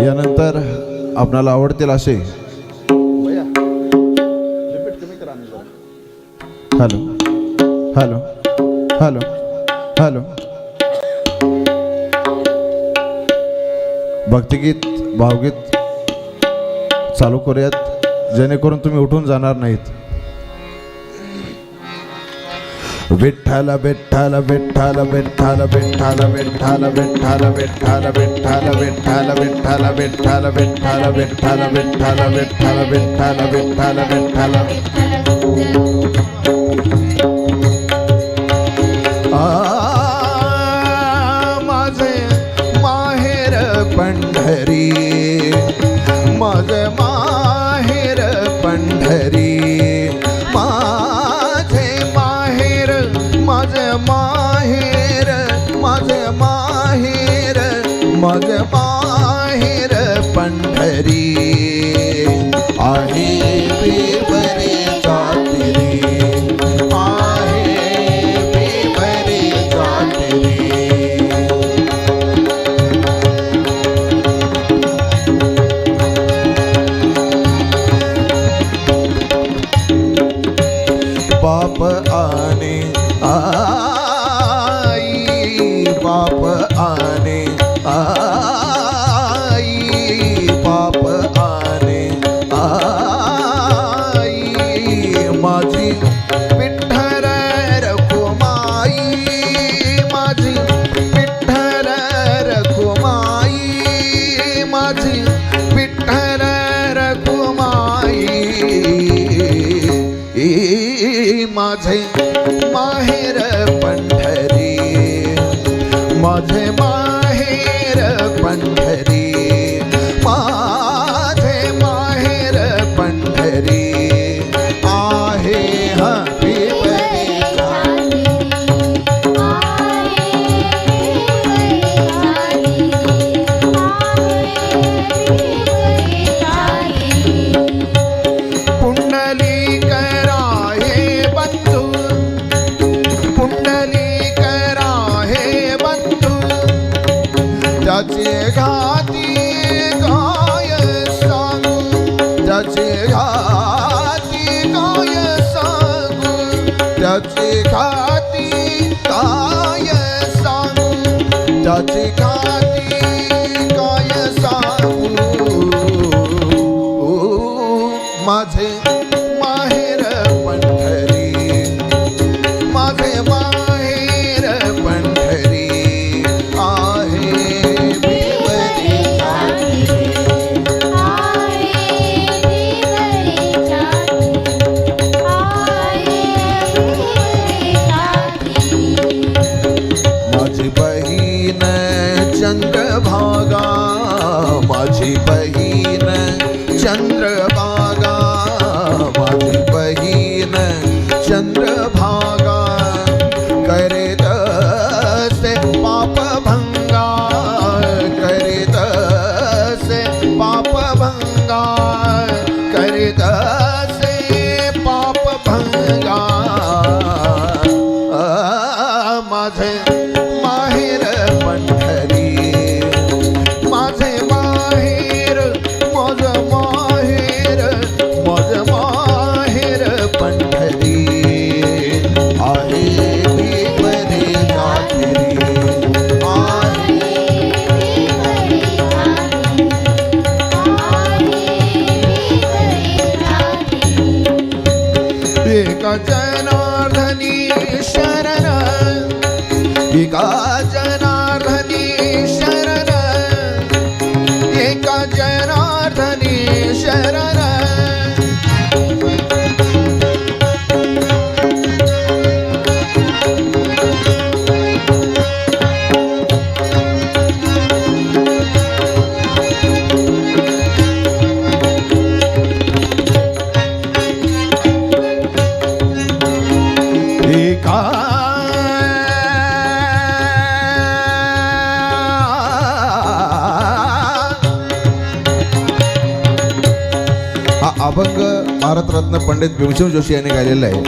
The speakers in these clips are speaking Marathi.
कुणाला आवडतील असे. Hello hello hello hello. भक्तिगीत भावगीत चालू करूयात. जेणेकरून तुम्ही उठून जाणार नाहीत. विठ्ठल विठ्ठल विठ्ठल विठ्ठल विठ्ठल विठ्ठल विठ्ठल विठ्ठल विठ्ठल विठ्ठल विठ्ठल विठ्ठल विठ्ठल विठ्ठल विठ्ठल विठ्ठल विठ्ठल विठ्ठल विठ्ठल माझे माहेर पंढरी माझे माझे माहेर पंढरी माझे मा त्याची खाती ताय सांग त्याची खाती Thank you. अभंग भारतरत्न पंडित भीमसेन जोशी यांनी गायलेला आहे.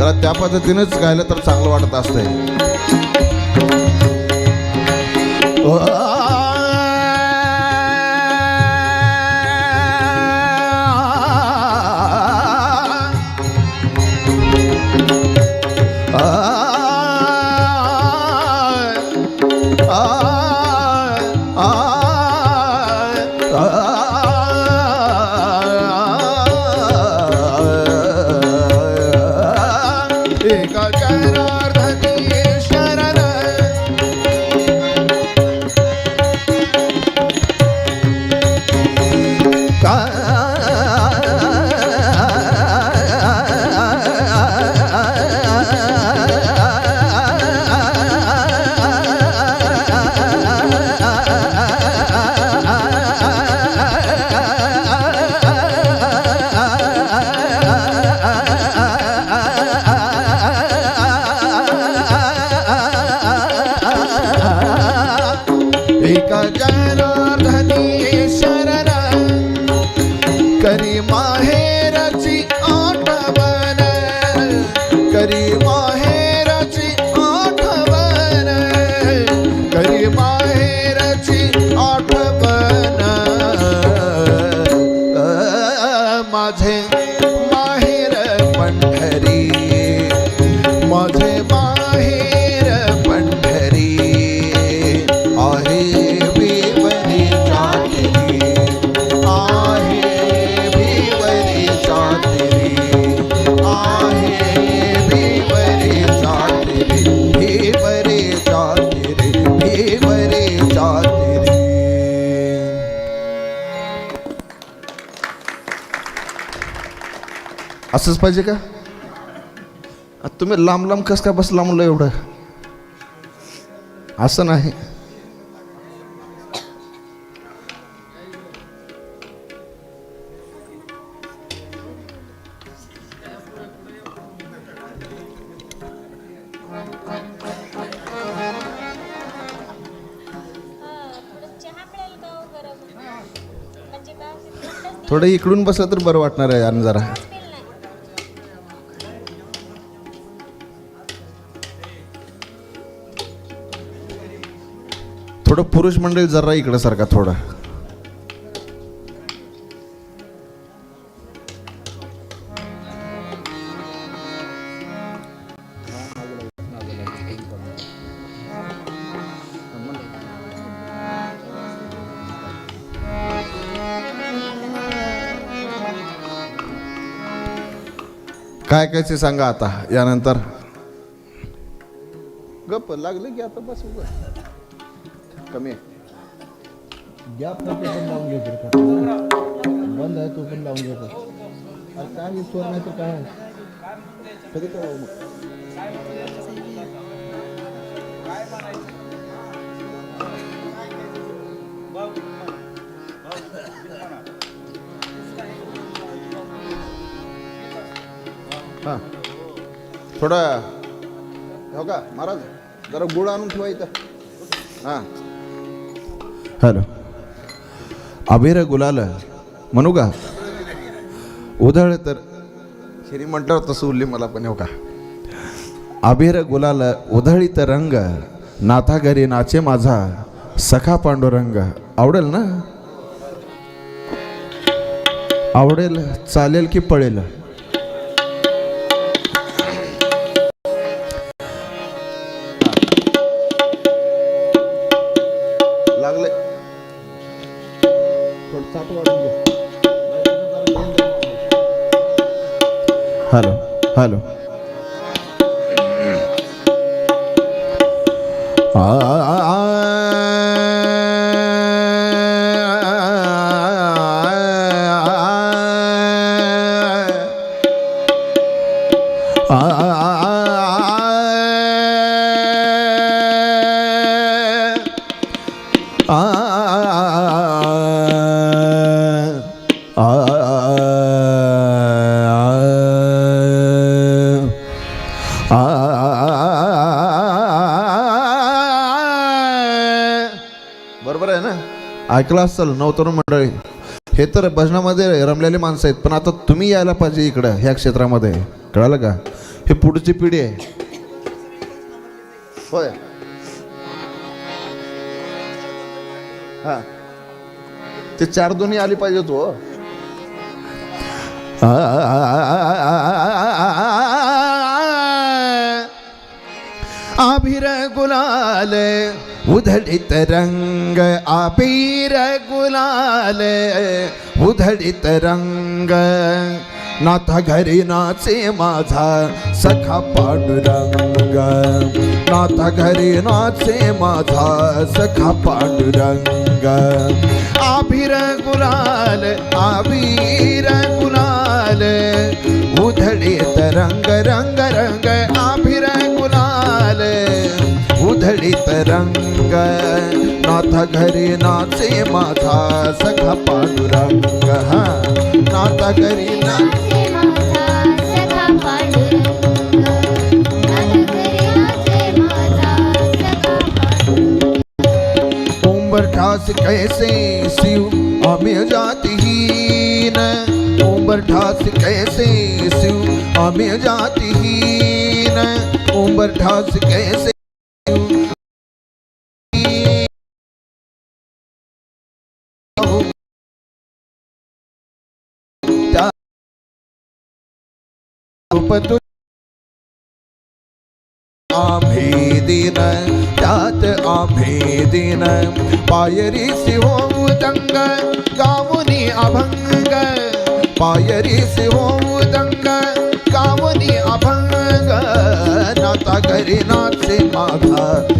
तर त्या पद्धतीनेच गायलं तर चांगलं वाटत असतंय. God. असंच पाहिजे का? तुम्ही लांब लांब कस का बस लांबलं एवढं? असं नाही. थोडं इकडून बसलं तर बरं वाटणार आहे आणि जरा. थोडं पुरुष मंडळी जरा इकडं सारखा थोडं. काय काय ते सांगा आता यानंतर. गप लागले की आता बस उभं. कमी आहे. गॅप नको पण लावून घ्यायचं बंद आहे तो पण लावून घ्यायचा अरे काय चोर नाही तर काय कधी काय हां. थोडं हो का महाराज जरा गुळ आणून ठेवा इथं. हां. हॅलो. अभिर गुलाल म्हणू का उधळ तर शिरी म्हटल्यावर तसं उरली मला पण हो का. अभिर गुलाल उधळीत रंग. नाथा घरी नाचे माझा. सखा पांडुरंग. आवडेल ना? आवडेल चालेल की पळेल? हॅलो वाढून घे हॅलो हॅलो बरोबर आहे ना ऐकलं असेल नवतरुण मंडळी हे तर भजनामध्ये रमलेले माणसं आहेत पण आता तुम्ही यायला पाहिजे इकडं ह्या क्षेत्रामध्ये कळालं का हे पुढची पिढी आहे होय हा ते चार दोन्ही आली पाहिजे तो आभिर गुलाल उधळीत रंग आबीर गुलाल उधळीत रंग. नाथा घरी नाचे माझा सखा पांडुरंग. नाथा घरी नाचे माझा सखा पांडुरंग. आभिर गुलाल आभिर गुलाल उधळीत रंग रंग उधळीत रंग नाथा घरी नाचे माझा सखा पांडुरंग हा। नाथा घरी ना नाचे माझा सखा पांडुरंग नाचे माझा सखा पांडुरंग उंबर ठास कैसे शिव आम्ही जातीहीन? उंबर ठास कैसे शिव आम्ही जातीहीन? उंबर ठास कैसे रूप आम्ही दिन त्यात आम्ही दिन पायरी शिवो दंग गावनी अभंग। पायरी शिवो दंग गावनी अभंग। नाता करी नाचे माघा।